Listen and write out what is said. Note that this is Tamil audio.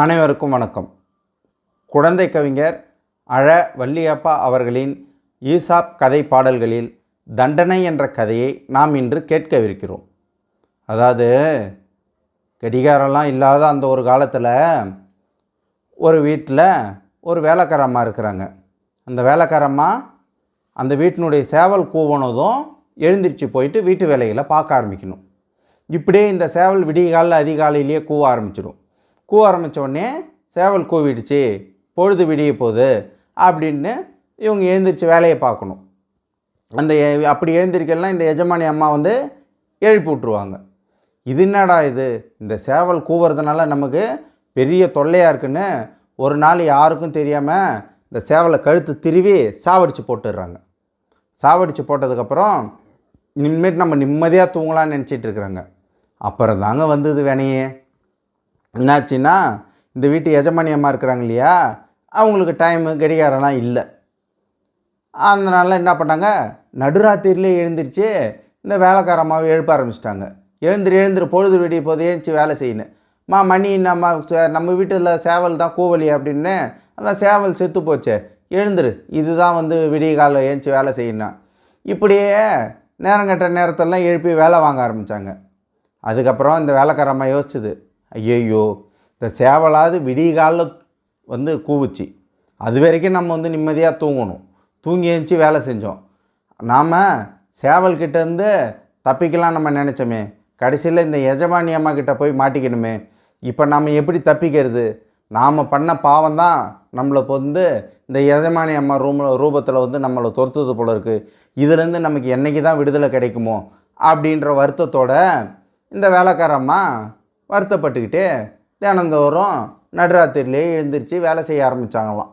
அனைவருக்கும் வணக்கம். குழந்தை கவிஞர் அழ வள்ளியப்பா அவர்களின் ஈசாப் கதை பாடல்களில் தண்டனை என்ற கதையை நாம் இன்று கேட்கவிருக்கிறோம். அதாவது கடிகாரம்லாம் இல்லாத அந்த ஒரு காலத்தில் ஒரு வீட்டில் ஒரு வேலைக்காரம்மா இருக்கிறாங்க. அந்த வேலைக்காரம்மா அந்த வீட்டினுடைய சேவல் கூவனதும் எழுந்திரிச்சு போயிட்டு வீட்டு வேலைகளை பார்க்க ஆரம்பிக்கணும். இப்படியே இந்த சேவல் விடிய காலில் அதிகாலையிலேயே கூவ ஆரம்பிச்சிடும். கூ ஆரம்பித்த உடனே சேவல் கூவிடுச்சு பொழுது விடிய போகுது அப்படின்னு இவங்க எழுந்திரிச்சு வேலையை பார்க்கணும். அந்த அப்படி எழுந்திரிக்கலாம் இந்த எஜமானி அம்மா வந்து எழுப்பி விட்ருவாங்க இது என்னடா இது? இந்த சேவல் கூவுறதுனால நமக்கு பெரிய தொல்லையாக இருக்குன்னு ஒரு நாள் யாருக்கும் தெரியாமல் இந்த சேவலை கழுத்து திருவி சாவடிச்சு போட்டுடுறாங்க. சாவடிச்சு போட்டதுக்கப்புறம் இனிமேட்டு நம்ம நிம்மதியாக தூங்கலாம்னு நினச்சிட்டு இருக்கிறாங்க. அப்புறம் தாங்க வந்தது வேணையே என்னாச்சுன்னா இந்த வீட்டு எஜமானியம்மா இருக்கிறாங்க இல்லையா அவங்களுக்கு டைமு கடிகாரம்லாம் இல்லை. அதனால என்ன பண்ணாங்க நடுராத்திரிலே எழுந்திரிச்சு இந்த வேலைக்காரம்மாவை எழுப்ப ஆரம்பிச்சிட்டாங்க. எழுந்துரு எழுந்திரு பொழுது விடிய போது எழுந்துச்சி வேலை செய்யணும் மா மணி நம்ம சே- நம்ம வீட்டில் சேவல் தான் கூவலி அப்படின்னு அந்த சேவல் செத்து போச்சே. எழுந்துரு இதுதான் வந்து விடிய காலம் எழுந்துச்சி வேலை செய்யணும் இப்படியே நேரம் கட்ட நேரத்தெல்லாம் எழுப்பி வேலை வாங்க ஆரம்பித்தாங்க அதுக்கப்புறம் இந்த வேலைக்காரம்மா யோசிச்சுது ஐயையோ இந்த சேவலாவது விடிய காலில் வந்து கூவுச்சு. அது வரைக்கும் நம்ம வந்து நிம்மதியாக தூங்கணும். தூங்கி எழுந்துச்சி வேலை செஞ்சோம். நாம் சேவல்கிட்டேருந்து தப்பிக்கலாம் நம்ம நினச்சோமே. கடைசியில் இந்த எஜமானி அம்மா கிட்ட போய் மாட்டிக்கணுமே. இப்போ நம்ம எப்படி தப்பிக்கிறது? நாம் பண்ண பாவம் தான் நம்மளை வந்து இந்த எஜமானி அம்மா ரூமில் ரூபத்தில் வந்து நம்மளை துரத்துது போல இருக்குது இதுலேருந்து நமக்கு என்னைக்கு தான் விடுதலை கிடைக்குமோ? அப்படின்ற வருத்தத்தோட இந்த வேலைக்காரம்மா வருத்தப்பட்டுக்கிட்டு தினந்தோறும் நடுராத்திரிலே எழுந்திரிச்சு வேலை செய்ய ஆரம்பித்தாங்களாம்